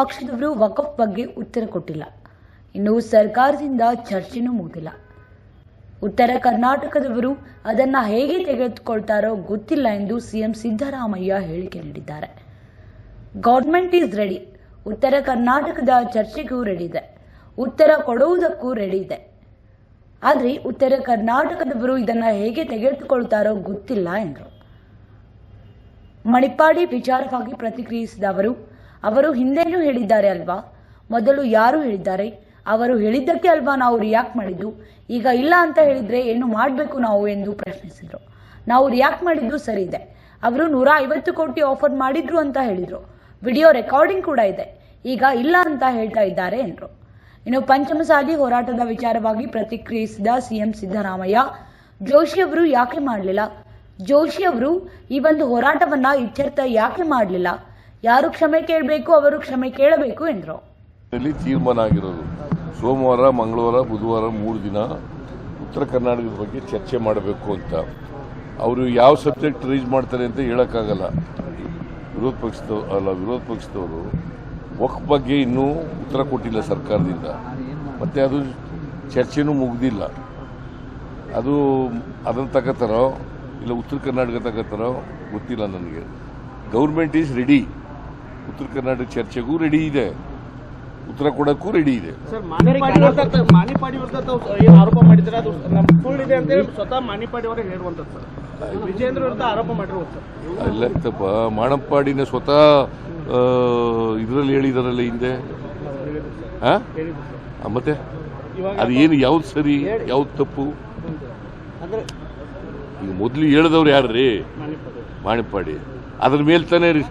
ಪಕ್ಷದವರು ವಕಫ್ ಬಗ್ಗೆ ಉತ್ತರ ಕೊಟ್ಟಿಲ್ಲ. ಇನ್ನು ಸರ್ಕಾರದಿಂದ ಚರ್ಚೆನೂ ಮುಗಿಲ್ಲ ಉತ್ತರ ಕರ್ನಾಟಕದವರು ಅದನ್ನ ಹೇಗೆ ತೆಗೆದುಕೊಳ್ತಾರೋ ಗೊತ್ತಿಲ್ಲ ಎಂದು ಸಿಎಂ ಸಿದ್ದರಾಮಯ್ಯ ಹೇಳಿಕೆ ನೀಡಿದ್ದಾರೆ. Government is ready. ಉತ್ತರ ಕರ್ನಾಟಕದ ಚರ್ಚೆಗೂ ರೆಡಿ ಇದೆ. ಉತ್ತರ ಕೊಡುವುದಕ್ಕೂ ರೆಡಿ ಇದೆ. ಆದರೆ ಉತ್ತರ ಕರ್ನಾಟಕದವರು ಇದನ್ನ ಹೇಗೆ ತೆಗೆದುಕೊಳ್ತಾರೋ ಗೊತ್ತಿಲ್ಲ ಎಂದರು. ಮಣಿಪಾಡಿ ವಿಚಾರವಾಗಿ ಪ್ರತಿಕ್ರಿಯಿಸಿದ ಅವರು ಅವರು ಹಿಂದೆನೂ ಹೇಳಿದ್ದಾರೆ ಅಲ್ವಾ? ಮೊದಲು ಯಾರು ಹೇಳಿದ್ದಾರೆ? ಅವರು ಹೇಳಿದ್ದಕ್ಕೆ ಅಲ್ವಾ ನಾವು ರಿಯಾಕ್ಟ್ ಮಾಡಿದ್ದು? ಈಗ ಇಲ್ಲ ಅಂತ ಹೇಳಿದ್ರೆ ಏನು ಮಾಡಬೇಕು ನಾವು ಎಂದು ಪ್ರಶ್ನಿಸಿದರು. ನಾವು ರಿಯಾಕ್ಟ್ ಮಾಡಿದ್ದು ಸರಿ ಇದೆ. ಅವರು ನೂರ ಐವತ್ತು ಕೋಟಿ ಆಫರ್ ಮಾಡಿದ್ರು ಅಂತ ಹೇಳಿದರು. ವಿಡಿಯೋ ರೆಕಾರ್ಡಿಂಗ್ ಕೂಡ ಇದೆ. ಈಗ ಇಲ್ಲ ಅಂತ ಹೇಳ್ತಾ ಇದ್ದಾರೆ ಎಂದರು. ಇನ್ನು ಪಂಚಮಸಾಲಿ ಹೋರಾಟದ ವಿಚಾರವಾಗಿ ಪ್ರತಿಕ್ರಿಯಿಸಿದ ಸಿಎಂ ಸಿದ್ದರಾಮಯ್ಯ, ಜೋಶಿ ಅವರು ಯಾಕೆ ಮಾಡಲಿಲ್ಲ? ಜೋಶಿ ಅವರು ಈ ಒಂದು ಹೋರಾಟವನ್ನ ಇತ್ಯರ್ಥ ಯಾಕೆ ಮಾಡಲಿಲ್ಲ? ಯಾರು ಕ್ಷಮೆ ಕೇಳಬೇಕು, ಅವರು ಕ್ಷಮೆ ಕೇಳಬೇಕು ಎಂದರು. ತೀರ್ಮಾನ ಆಗಿರೋದು. ಸೋಮವಾರ, ಮಂಗಳವಾರ, ಬುಧವಾರ ಮೂರು ದಿನ ಉತ್ತರ ಕರ್ನಾಟಕದ ಬಗ್ಗೆ ಚರ್ಚೆ ಮಾಡಬೇಕು ಅಂತ. ಅವರು ಯಾವ ಸಬ್ಜೆಕ್ಟ್ ರೈಸ್ ಮಾಡ್ತಾರೆ ಅಂತ ಹೇಳೋಕ್ಕಾಗಲ್ಲ. ವಿರೋಧ ಪಕ್ಷದ ಅಲ್ಲ, ವಿರೋಧ ಪಕ್ಷದವರು ಒಕ್ ಬಗ್ಗೆ ಇನ್ನೂ ಉತ್ತರ ಕೊಟ್ಟಿಲ್ಲ ಸರ್ಕಾರದಿಂದ. ಮತ್ತೆ ಅದು ಚರ್ಚೆನೂ ಮುಗ್ದಿಲ್ಲ. ಅದು ಅದನ್ನು ತಗೋತಾರೋ ಇಲ್ಲ ಉತ್ತರ ಕರ್ನಾಟಕ ತಗೋತಾರೋ ಗೊತ್ತಿಲ್ಲ ನನಗೆ. ಗೌರ್ಮೆಂಟ್ ಈಸ್ ರೆಡಿ ಉತ್ತರ ಕರ್ನಾಟಕ ಚರ್ಚೆಗೂ ರೆಡಿ ಇದೆ. ಉತ್ತರ ಕೊಡಕ್ಕೂ ರೆಡಿ ಇದೆ. ಸರ್ ಮಾನಿಪಾಡಿ ವಿರುದ್ಧ ತ- ಮಾನಿಪಾಡಿ ವಿರುದ್ಧ ತಾವು ಏನು ಆರೋಪ ಮಾಡಿದ್ರೆ ಅದು ಸುಳ್ಳಿದೆ ಸ್ವತಃ ಮಾನಿಪಾಡಿ ಅವರೇ ಹೇಳುವಂಥದ್ದು ಸರ್. ವಿಜೇಂದ್ರ ವಿರುದ್ಧ ಆರೋಪ ಸರ್. ಇಲ್ಲ ತಪ್ಪ ಮಾಣಪ್ಪಾಡಿನ ಸ್ವತಃ ಇದರಲ್ಲಿ ಹೇಳಿದಾರಲ್ಲ ಹಿಂದೆ. ಆ, ಮತ್ತೆ? ಅದೇನು ಅದು ಏನು ಯಾವ್ದು ಸರಿ ಯಾವ್ದು ತಪ್ಪು? ಅಂದ್ರೆ ಈಗ ಮೊದಲು ಹೇಳಿದವ್ರು ಯಾರ್ರೀ? ಮಾನಿಪಾಡಿ ಮಾಣಿಪ್ಪಾಡಿ ಅದ್ರ ಮೇಲೆ ತಾನೇ ರಿ-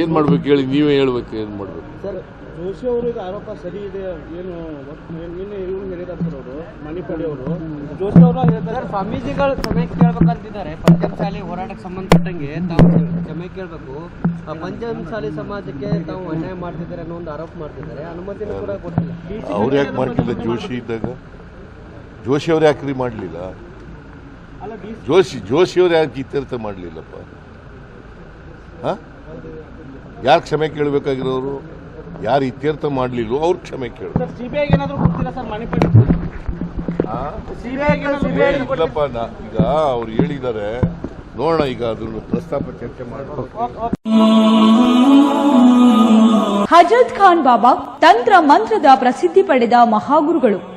ಏನು ಮಾಡ್ಬೇಕು ಹೇಳಿ ನೀವೇ ಹೇಳ್ಬೇಕು ಏನು ಮಾಡ್ಬೇಕು. ಸರ್ ಜೋಶಿ ಅವರು ಇದು ಆರೋಪ ಸರಿ ಇದೆ ಏನು ಇವ್ರು ಹೇಳಿದಾರೆ ಸರ್ ಅವರು ಮಾನಿಪಾಡಿ ಅವರು. ಜೋಶಿ ಅವರು ಹೇಳಿದ್ದಾರೆ ಸ್ವಾಮೀಜಿಗಳು ಕ್ಷಮೆ ಕೇಳ್ಬೇಕಂತಿದ್ದಾರೆ. ಪಂಚಮಸಾಲಿ ಹೋರಾಟಕ್ಕೆ ಸಂಬಂಧಪಟ್ಟಂಗೆ ತಾವು ಕ್ಷಮೆ ಕೇಳಬೇಕು. ಪಂಚಮಸಾಲಿ ಸಮಾಜಕ್ಕೆ ತಾವು ಅನ್ಯಾಯ ಮಾಡ್ತಿದ್ದಾರೆ ಅನ್ನೋ ಒಂದು ಆರೋಪ ಮಾಡ್ತಿದ್ದಾರೆ. ಅನುಮತಿ ಕೂಡ ಕೊಟ್ಟಿಲ್ಲ. ಅವ್ರು ಯಾಕೆ ಮಾಡಲಿಲ್ಲ ಜೋಶಿ ಇದ್ದಾಗ? ಜೋಶಿ ಅವ್ರು ಯಾಕ್ರಿ ಮಾಡಲಿಲ್ಲ? ಅಲ್ಲ ಜೋಶಿ ಜೋಶಿ ಅವ್ರು ಯಾಕೆ ಇತ್ಯರ್ಥ ಮಾಡಲಿಲ್ಲಪ್ಪ? ಹಾಂ? ಯಾರು ಕ್ಷಮೆ ಕೇಳಬೇಕಾಗಿರೋರು? ಯಾರು ಇತ್ಯರ್ಥ ಮಾಡಲಿಲ್ಲ ಅವ್ರು ಕ್ಷಮೆ ಕೇಳು. ಇಲ್ಲಪ್ಪ ನಾ ಈಗ ಅವ್ರು ಹೇಳಿದ್ದಾರೆ. ನೋಡೋಣ ಈಗ ಅದನ್ನು ಪ್ರಸ್ತಾಪ ಚರ್ಚೆ ಮಾಡಬೇಕು. ಹಜರತ್ ಖಾನ್ ಬಾಬಾ ತಂತ್ರ ಮಂತ್ರದ ಪ್ರಸಿದ್ಧಿ ಪಡೆದ ಮಹಾಗುರುಗಳು.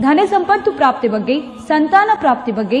ಧನ ಸಂಪತ್ತು ಪ್ರಾಪ್ತಿ ಬಗ್ಗೆ ಸಂತಾನ ಪ್ರಾಪ್ತಿ ಬಗ್ಗೆ